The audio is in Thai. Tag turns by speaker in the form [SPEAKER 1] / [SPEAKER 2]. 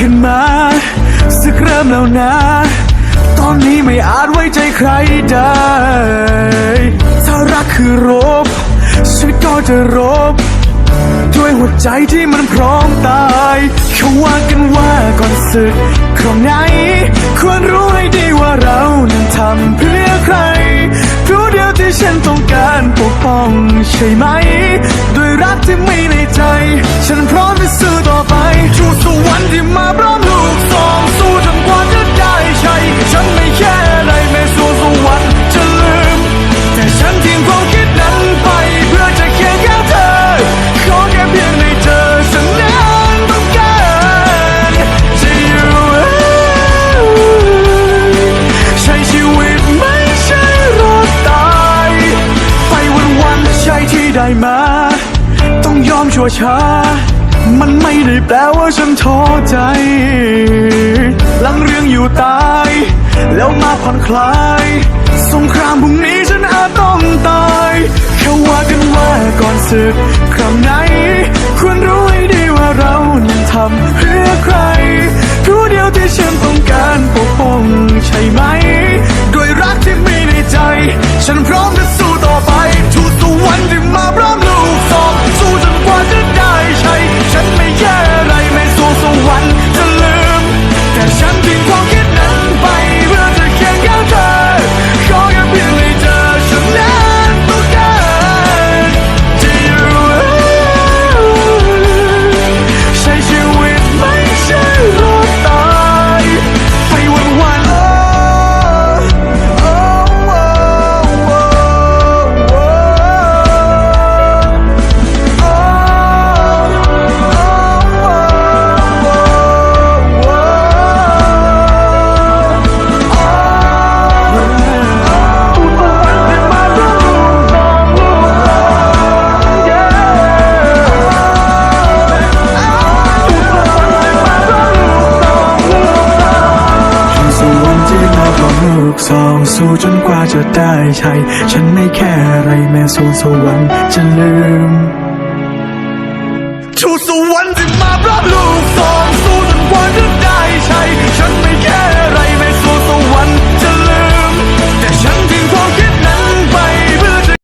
[SPEAKER 1] ขึ้นมาสึกเริ่มแล้วนะ ตอนนี้ไม่อาจไว้ใจใครได้ ถ้ารักคือรบฉันก็จะรบ ด้วยหัวใจที่มันพร้อมตายเขาว่ากันว่าก่อนศึกครั้งไหน ควรรู้ให้ดีว่าเรานั้นทำเพื่อใครรู้เดียวที่ฉันต้องการปกป้องใช่ไหม ด้วยรักที่มีในใจ องยอมชั่วช้า มันไม่ได้แปลว่าฉันท้อใจ หลังเรื่องอยู่ตาย แล้วมาผ่อนคลาย สงครามพรุ่งนี้ฉันอาจต้องตายแค่ว่ากันว่าก่อนศึกครั้งไหนควรรู้ให้ดีว่าเรานั้นทำ สู้จนกว่าจะได้ใช้ฉันไม่แค่อะไรแม้สู่สวรรค์จะลืมชูสวรรค์ที่มาพร้อมลูกสองสู้จนกว่าจะได้ใช้ฉันไม่